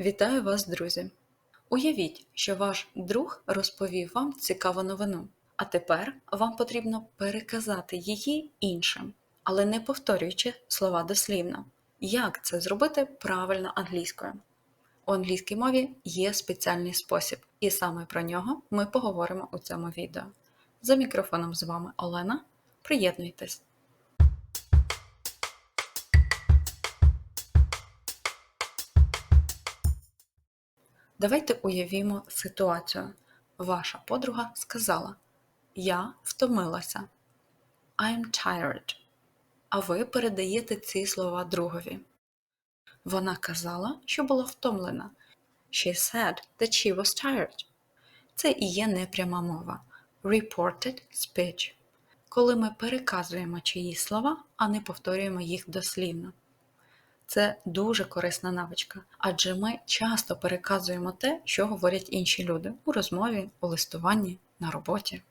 Вітаю вас, друзі! Уявіть, що ваш друг розповів вам цікаву новину, а тепер вам потрібно переказати її іншим, але не повторюючи слова дослівно. Як це зробити правильно англійською? У англійській мові є спеціальний спосіб, і саме про нього ми поговоримо у цьому відео. За мікрофоном з вами Олена. Приєднуйтесь! Давайте уявімо ситуацію. Ваша подруга сказала: Я втомилася. I'm tired. А ви передаєте ці слова другові. Вона казала, що була втомлена. She said that she was tired. Це і є непряма мова. Reported speech. Коли ми переказуємо чиїсь слова, а не повторюємо їх дослівно. Це дуже корисна навичка, адже ми часто переказуємо те, що говорять інші люди у розмові, у листуванні, на роботі.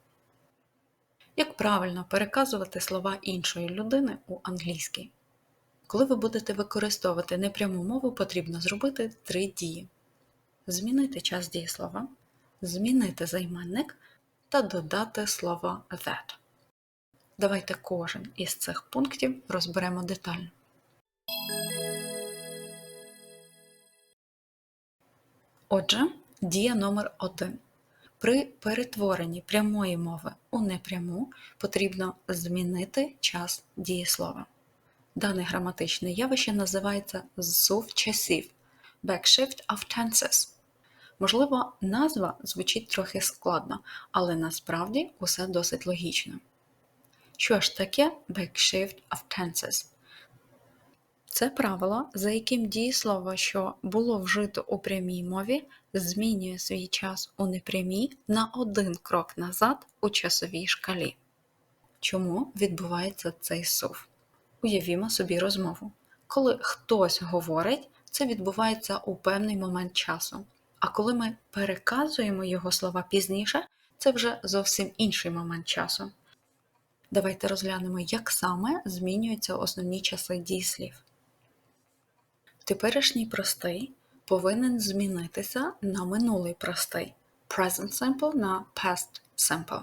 Як правильно переказувати слова іншої людини у англійській? Коли ви будете використовувати непряму мову, потрібно зробити три дії: змінити час дієслова, змінити займенник та додати слово that. Давайте кожен із цих пунктів розберемо детально. Отже, дія номер 1 При перетворенні прямої мови у непряму потрібно змінити час дієслова. Дане граматичне явище називається зсув часів backshift of tenses. Можливо, назва звучить трохи складно, але насправді усе досить логічно. Що ж таке backshift of tenses? Це правило, за яким дієслово, що було вжито у прямій мові, змінює свій час у непрямій на один крок назад у часовій шкалі. Чому відбувається цей сув? Уявімо собі розмову. Коли хтось говорить, це відбувається у певний момент часу. А коли ми переказуємо його слова пізніше, це вже зовсім інший момент часу. Давайте розглянемо, як саме змінюються основні часи дієслів. Теперішній простий повинен змінитися на минулий простий present simple на past simple.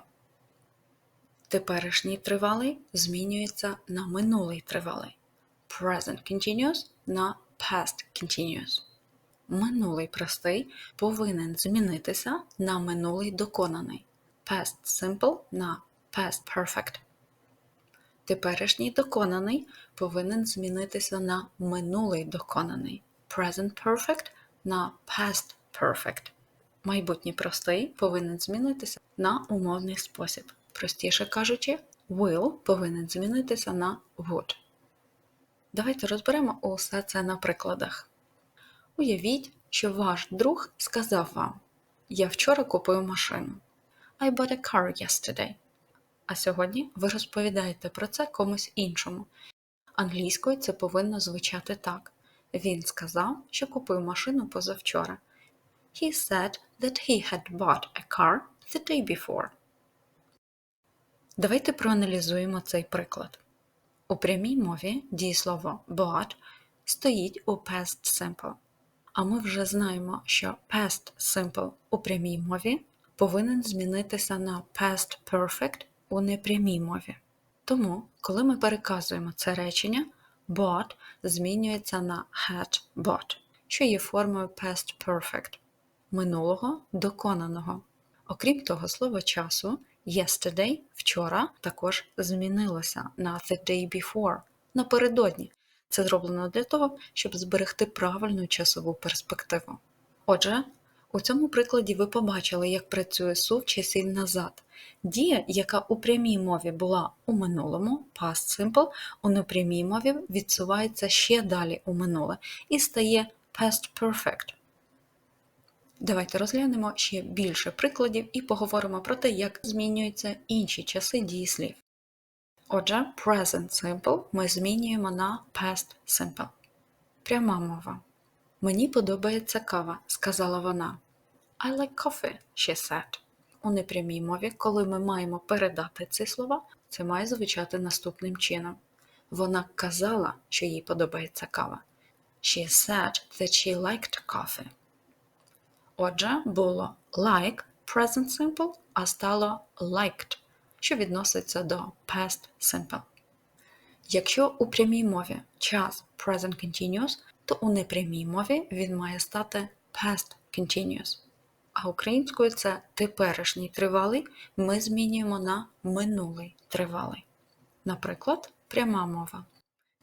Теперішній тривалий змінюється на минулий тривалий present continuous на past continuous. Минулий простий повинен змінитися на минулий доконаний past simple на past perfect. Теперішній доконаний повинен змінитися на минулий доконаний present perfect на past perfect. Майбутній простий повинен змінитися на умовний спосіб. Простіше кажучи, will повинен змінитися на would. Давайте розберемо усе це на прикладах. Уявіть, що ваш друг сказав вам: Я вчора купив машину. I bought a car yesterday. А сьогодні ви розповідаєте про це комусь іншому. Англійською це повинно звучати так. Він сказав, що купив машину позавчора. He said that he had bought a car the day before. Давайте проаналізуємо цей приклад. У прямій мові дієслово bought стоїть у past simple. А ми вже знаємо, що past simple у прямій мові повинен змінитися на past perfect у непрямій мові. Тому, коли ми переказуємо це речення, bought змінюється на had bought, що є формою past perfect минулого доконаного. Окрім того, слово часу yesterday вчора також змінилося на the day before напередодні. Це зроблено для того, щоб зберегти правильну часову перспективу. Отже, у цьому прикладі ви побачили, як працює сув часів назад. Дія, яка у прямій мові була у минулому, past simple, у непрямій мові відсувається ще далі у минуле і стає past perfect. Давайте розглянемо ще більше прикладів і поговоримо про те, як змінюються інші часи дієслів. Отже, present simple ми змінюємо на past simple. Пряма мова. Мені подобається кава, сказала вона. I like coffee, she said. У непрямій мові, коли ми маємо передати ці слова, це має звучати наступним чином. Вона казала, що їй подобається кава. She said that she liked coffee. Отже, було like present simple, а стало liked, що відноситься до past simple. Якщо у прямій мові час present continuous, то у непрямій мові він має стати past continuous. А українською це теперішній тривалий ми змінюємо на минулий тривалий. Наприклад, пряма мова.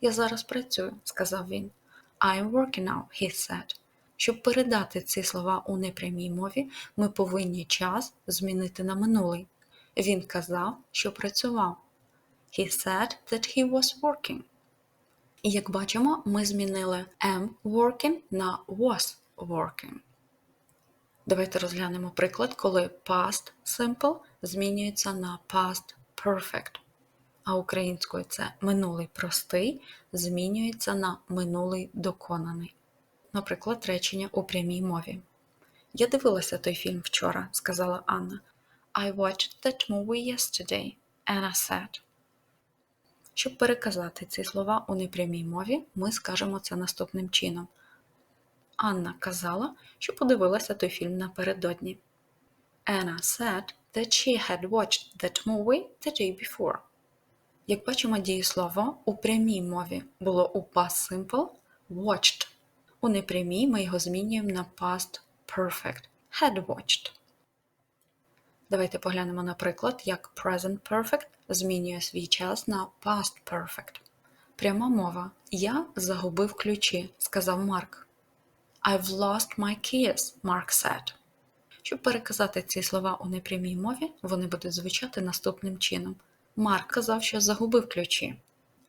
Я зараз працюю, сказав він. I'm working now, he said. Щоб передати ці слова у непрямій мові, ми повинні час змінити на минулий. Він казав, що працював. He said that he was working. І як бачимо, ми змінили am working на was working. Давайте розглянемо приклад, коли past simple змінюється на past perfect. А українською це минулий простий змінюється на минулий доконаний. Наприклад, речення у прямій мові. Я дивилася той фільм вчора, сказала Анна. I watched that movie yesterday, Anna said. Щоб переказати ці слова у непрямій мові, ми скажемо це наступним чином. Анна казала, що подивилася той фільм напередодні. Anna said that she had watched that movie the day before. Як бачимо, дієслово у прямій мові було у past simple watched. У непрямій ми його змінюємо на past perfect had watched. Давайте поглянемо на приклад, як present perfect змінює свій час на past perfect. Пряма мова. Я загубив ключі, сказав Марк. I've lost my keys, Mark said. Щоб переказати ці слова у непрямій мові, вони будуть звучати наступним чином. Марк казав, що загубив ключі.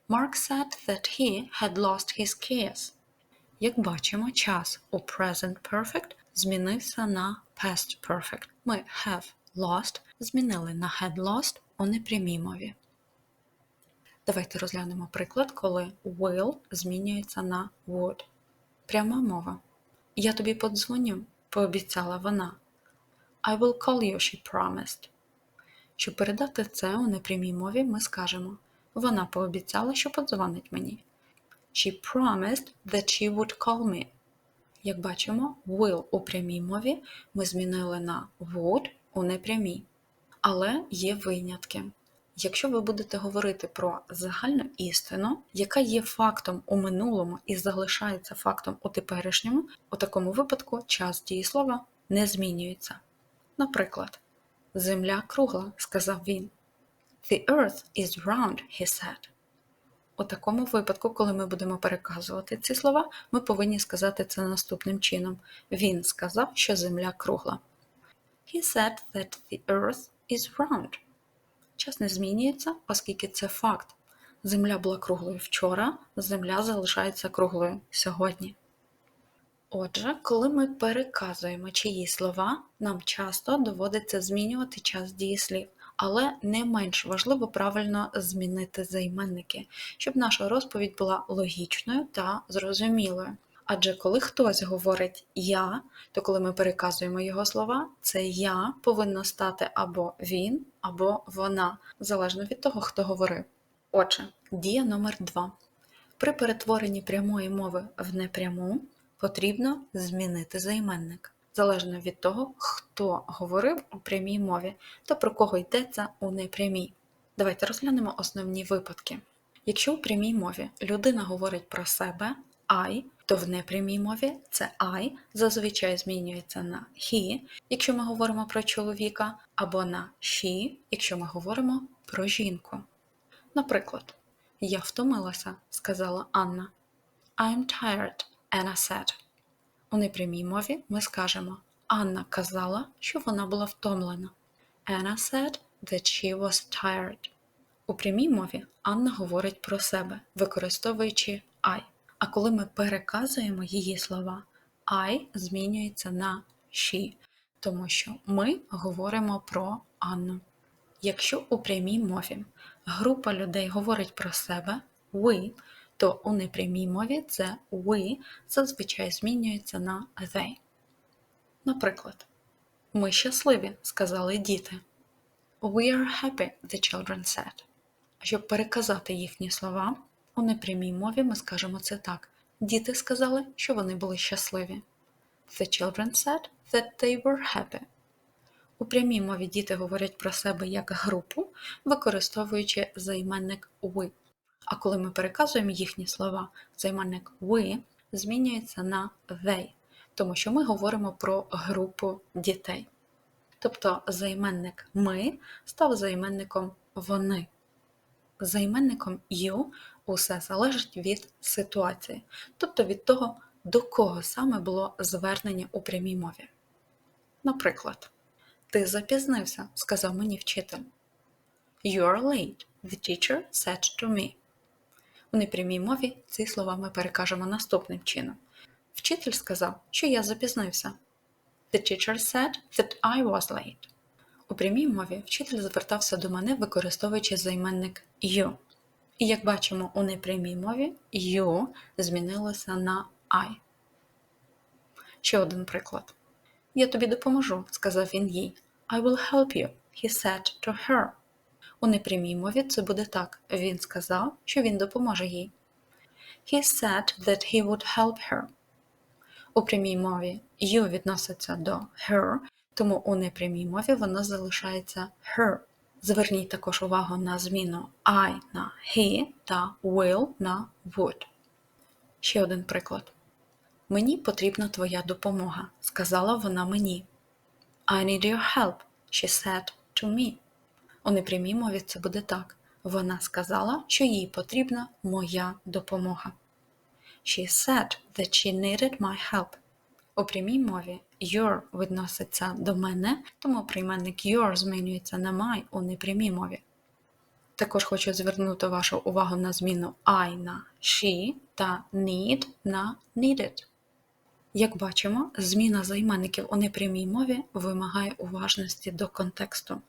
Mark said that he had lost his keys. Як бачимо, час у present perfect змінився на past perfect. Ми have lost змінили на had lost у непрямій мові. Давайте розглянемо приклад, коли will змінюється на would. Пряма мова. Я тобі подзвоню, пообіцяла вона. I will call you, she promised. Щоб передати це у непрямій мові, ми скажемо Вона пообіцяла, що подзвонить мені. She promised that she would call me. Як бачимо, will у прямій мові ми змінили на would у непрямій. Але є винятки. Якщо ви будете говорити про загальну істину, яка є фактом у минулому і залишається фактом у теперішньому, у такому випадку час дієслова не змінюється. Наприклад, Земля кругла, сказав він. The earth is round, he said. У такому випадку, коли ми будемо переказувати ці слова, ми повинні сказати це наступним чином. Він сказав, що Земля кругла. He said that the earth is round. Час не змінюється, оскільки це факт. Земля була круглою вчора, земля залишається круглою сьогодні. Отже, коли ми переказуємо чиї слова, нам часто доводиться змінювати час дієслів, але не менш важливо правильно змінити займенники, щоб наша розповідь була логічною та зрозумілою. Адже коли хтось говорить я, то коли ми переказуємо його слова, це я повинно стати або він, або вона, залежно від того, хто говорив. Отже, дія номер 2 При перетворенні прямої мови в непряму потрібно змінити займенник, залежно від того, хто говорив у прямій мові та про кого йдеться у непрямій. Давайте розглянемо основні випадки. Якщо у прямій мові людина говорить про себе I, то в непрямій мові це I зазвичай змінюється на he, якщо ми говоримо про чоловіка, або на she, якщо ми говоримо про жінку. Наприклад, я втомилася, сказала Анна. I'm tired, Anna said. У непрямій мові ми скажемо Анна казала, що вона була втомлена. Anna said that she was tired. У прямій мові Анна говорить про себе, використовуючи I. А коли ми переказуємо її слова, I змінюється на she, тому що ми говоримо про Анну. Якщо у прямій мові група людей говорить про себе we, то у непрямій мові це we зазвичай змінюється на they. Наприклад, ми щасливі, сказали діти. We are happy, the children said. Щоб переказати їхні слова, у непрямій мові ми скажемо це так: Діти сказали, що вони були щасливі. The children said that they were happy. У прямій мові діти говорять про себе як групу, використовуючи займенник we. А коли ми переказуємо їхні слова, займенник we змінюється на they, тому що ми говоримо про групу дітей. Тобто займенник ми став займенником вони. Займенником you усе залежить від ситуації, тобто від того, до кого саме було звернення у прямій мові. Наприклад, ти запізнився, сказав мені вчитель. You are late, the teacher said to me. У непрямій мові ці слова ми перекажемо наступним чином. Вчитель сказав, що я запізнився. The teacher said that I was late. У прямій мові вчитель звертався до мене, використовуючи займенник you. І як бачимо у непрямій мові, you змінилося на I. Ще один приклад. Я тобі допоможу, сказав він їй. I will help you, he said to her. У непрямій мові це буде так. Він сказав, що він допоможе їй. He said that he would help her. У прямій мові you відноситься до her, тому у непрямій мові воно залишається her. Зверніть також увагу на зміну I на he та will на would. Ще один приклад. Мені потрібна твоя допомога, сказала вона мені. I need your help, she said to me. У непрямій мові це буде так. Вона сказала, що їй потрібна моя допомога. She said that she needed my help. У прямій мові your відноситься до мене, тому прийменник your змінюється на my у непрямій мові. Також хочу звернути вашу увагу на зміну I на she та need на needed. Як бачимо, зміна займенників у непрямій мові вимагає уважності до контексту.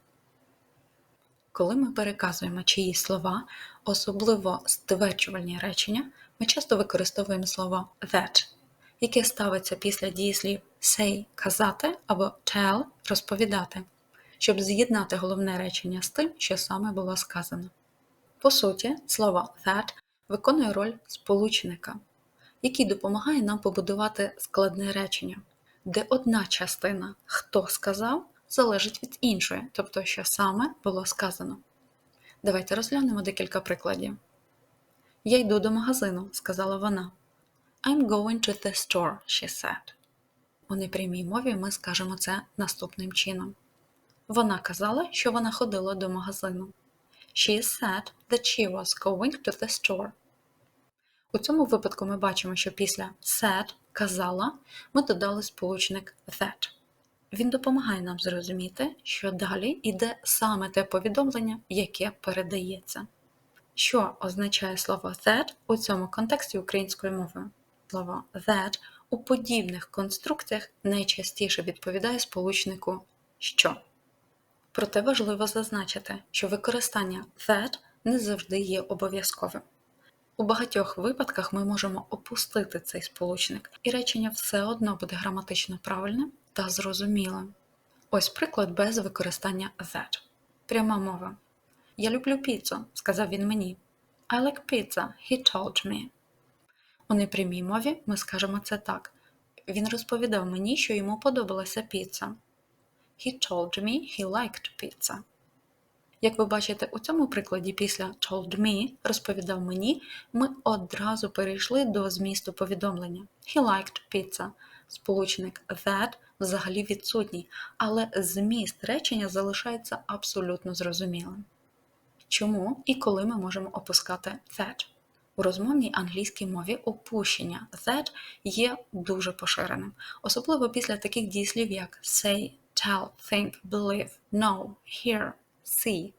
Коли ми переказуємо чиїсь слова, особливо стверджувальні речення, ми часто використовуємо слово that, яке ставиться після дієслів say казати або tell розповідати, щоб з'єднати головне речення з тим, що саме було сказано. По суті, слово that виконує роль сполучника, який допомагає нам побудувати складне речення, де одна частина хто сказав залежить від іншої, тобто, що саме було сказано. Давайте розглянемо декілька прикладів. Я йду до магазину, сказала вона. I'm going to the store, she said. У непрямій мові ми скажемо це наступним чином. Вона казала, що вона ходила до магазину. She said that she was going to the store. У цьому випадку ми бачимо, що після said казала ми додали сполучник that. Він допомагає нам зрозуміти, що далі йде саме те повідомлення, яке передається. Що означає слово that у цьому контексті українською мовою? Слово that у подібних конструкціях найчастіше відповідає сполучнику що. Проте важливо зазначити, що використання that не завжди є обов'язковим. У багатьох випадках ми можемо опустити цей сполучник, і речення все одно буде граматично правильним та зрозумілим. Ось приклад без використання that. Пряма мова. Я люблю піцу, сказав він мені. I like pizza, he told me. У непрямій мові ми скажемо це так. Він розповідав мені, що йому подобалася піца. He told me he liked pizza. Як ви бачите, у цьому прикладі після told me розповідав мені, ми одразу перейшли до змісту повідомлення. He liked pizza. Сполучник that взагалі відсутній, але зміст речення залишається абсолютно зрозумілим. Чому і коли ми можемо опускати that? У розмовній англійській мові опущення that є дуже поширеним, особливо після таких дієслів, як say, tell, think, believe, know, hear, see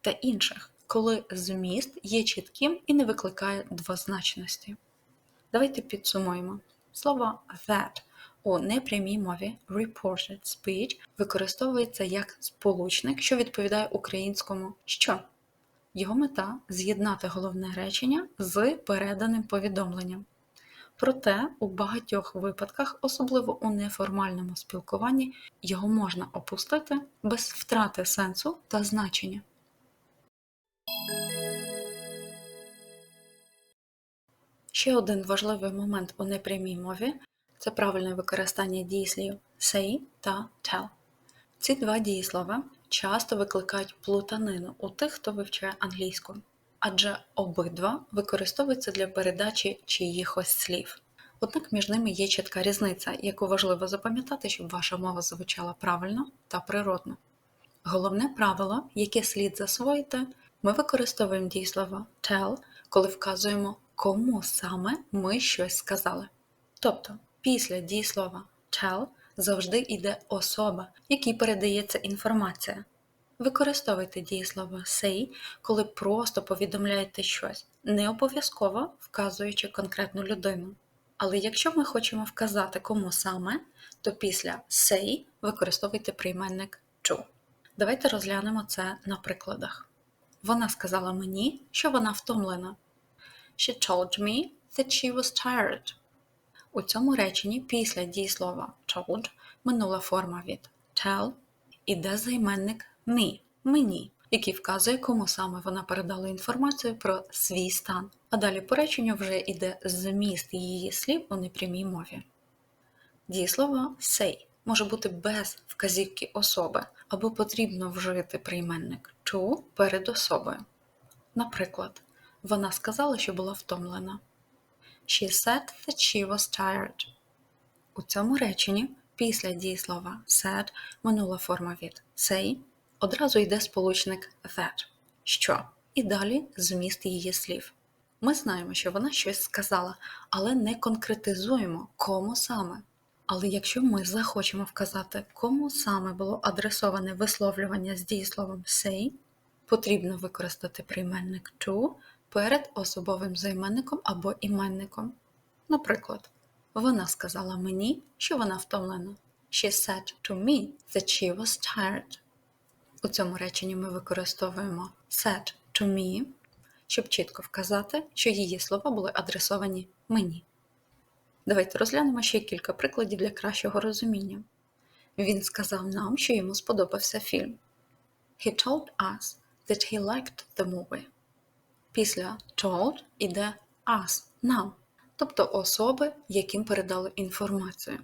та інших, коли зміст є чітким і не викликає двозначності. Давайте підсумуємо. Слово that у непрямій мові reported speech використовується як сполучник, що відповідає українському що. Його мета з'єднати головне речення з переданим повідомленням. Проте у багатьох випадках, особливо у неформальному спілкуванні, його можна опустити без втрати сенсу та значення. Ще один важливий момент у непрямій мові це правильне використання дієслів say та tell. Ці два дієслова часто викликають плутанину у тих, хто вивчає англійську, адже обидва використовуються для передачі чиїхось слів. Однак між ними є чітка різниця, яку важливо запам'ятати, щоб ваша мова звучала правильно та природно. Головне правило, яке слід засвоїти, ми використовуємо дієслово tell, коли вказуємо, кому саме ми щось сказали. Тобто, після дієслова tell завжди йде особа, якій передається інформація. Використовуйте дієслово say, коли просто повідомляєте щось, не обов'язково вказуючи конкретну людину. Але якщо ми хочемо вказати кому саме, то після say використовуйте прийменник to. Давайте розглянемо це на прикладах. Вона сказала мені, що вона втомлена. She told me that she was tired. У цьому реченні після дієслова told минула форма від tell іде займенник me, мені, який вказує, кому саме вона передала інформацію про свій стан. А далі по реченню вже йде зміст її слів у непрямій мові. Дієслово say може бути без вказівки особи, або потрібно вжити прийменник to перед особою. Наприклад, вона сказала, що була втомлена. She said that she was tired. У цьому реченні після дієслова said минула форма від say одразу йде сполучник that, що, і далі зміст її слів. Ми знаємо, що вона щось сказала, але не конкретизуємо, кому саме. Але якщо ми захочемо вказати, кому саме було адресоване висловлювання з дієсловом say, потрібно використати прийменник to перед особовим займенником або іменником. Наприклад, вона сказала мені, що вона втомлена. She said to me that she was tired. У цьому реченні ми використовуємо said to me, щоб чітко вказати, що її слова були адресовані мені. Давайте розглянемо ще кілька прикладів для кращого розуміння. Він сказав нам, що йому сподобався фільм. He told us that he liked the movie. Після told іде us нам, тобто особи, яким передали інформацію.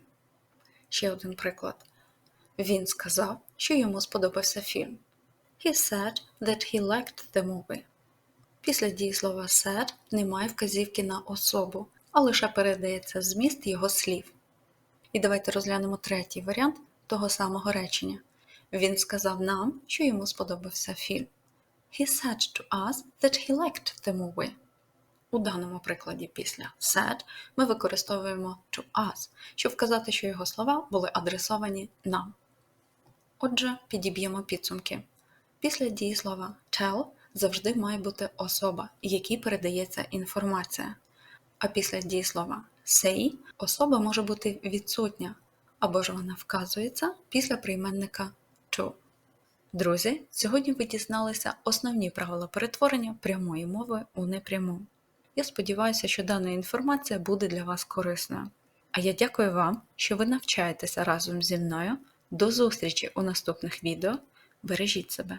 Ще один приклад. Він сказав, що йому сподобався фільм. He said that he liked the movie. Після дієслова said немає вказівки на особу, а лише передається зміст його слів. І давайте розглянемо третій варіант того самого речення. Він сказав нам, що йому сподобався фільм. He said to us that he liked the movie. У даному прикладі після said ми використовуємо to us, щоб вказати, що його слова були адресовані нам. Отже, підіб'ємо підсумки. Після дієслова tell завжди має бути особа, якій передається інформація. А після дієслова say особа може бути відсутня, або ж вона вказується після прийменника to. Друзі, сьогодні ви дізналися основні правила перетворення прямої мови у непряму. Я сподіваюся, що дана інформація буде для вас корисною. А я дякую вам, що ви навчаєтеся разом зі мною. До зустрічі у наступних відео. Бережіть себе!